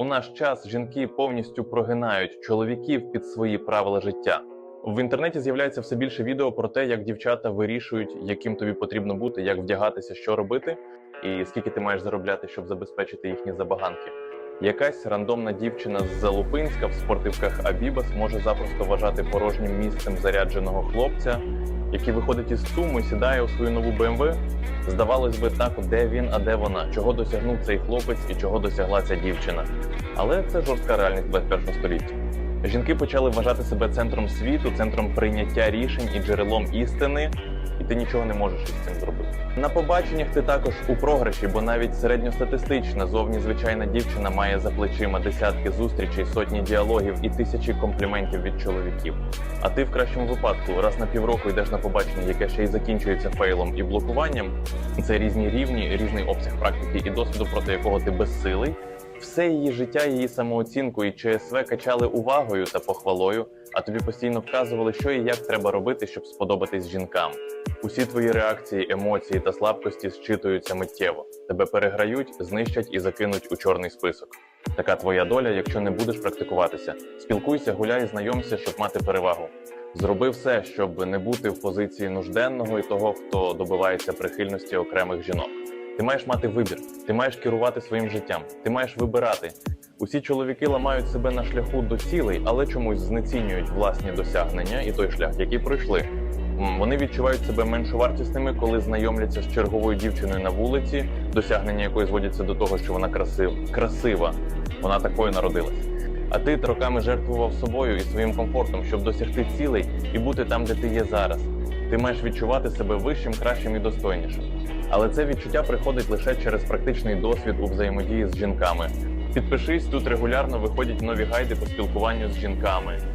У наш час жінки повністю прогинають чоловіків під свої правила життя. В інтернеті з'являється все більше відео про те, як дівчата вирішують, яким тобі потрібно бути, як вдягатися, що робити, і скільки ти маєш заробляти, щоб забезпечити їхні забаганки. Якась рандомна дівчина з Залупинська в спортивках Абібас може запросто вважати порожнім місцем зарядженого хлопця, який виходить із суму і сідає у свою нову БМВ. Здавалось би, так, де він, а де вона, чого досягнув цей хлопець і чого досягла ця дівчина. Але це жорстка реальність 21 століття. Жінки почали вважати себе центром світу, центром прийняття рішень і джерелом істини, і ти нічого не можеш із цим зробити. На побаченнях ти також у програші, бо навіть середньостатистична зовні звичайна дівчина має за плечима десятки зустрічей, сотні діалогів і тисячі компліментів від чоловіків. А ти в кращому випадку раз на півроку йдеш на побачення, яке ще й закінчується фейлом і блокуванням. Це різні рівні, різний обсяг практики і досвіду, проти якого ти безсилий. Все її життя, її самооцінку і ЧСВ качали увагою та похвалою, а тобі постійно вказували, що і як треба робити, щоб сподобатись жінкам. Усі твої реакції, емоції та слабкості зчитуються миттєво. Тебе переграють, знищать і закинуть у чорний список. Така твоя доля, якщо не будеш практикуватися. Спілкуйся, гуляй, знайомся, щоб мати перевагу. Зроби все, щоб не бути в позиції нужденного і того, хто добивається прихильності окремих жінок. Ти маєш мати вибір, ти маєш керувати своїм життям, ти маєш вибирати. Усі чоловіки ламають себе на шляху до цілей, але чомусь знецінюють власні досягнення і той шлях, який пройшли. Вони відчувають себе меншовартісними, коли знайомляться з черговою дівчиною на вулиці, досягнення якої зводяться до того, що вона красив... красива. Вона такою народилась. А ти роками жертвував собою і своїм комфортом, щоб досягти цілей і бути там, де ти є зараз. Ти маєш відчувати себе вищим, кращим і достойнішим. Але це відчуття приходить лише через практичний досвід у взаємодії з жінками. Підпишись, тут регулярно виходять нові гайди по спілкуванню з жінками.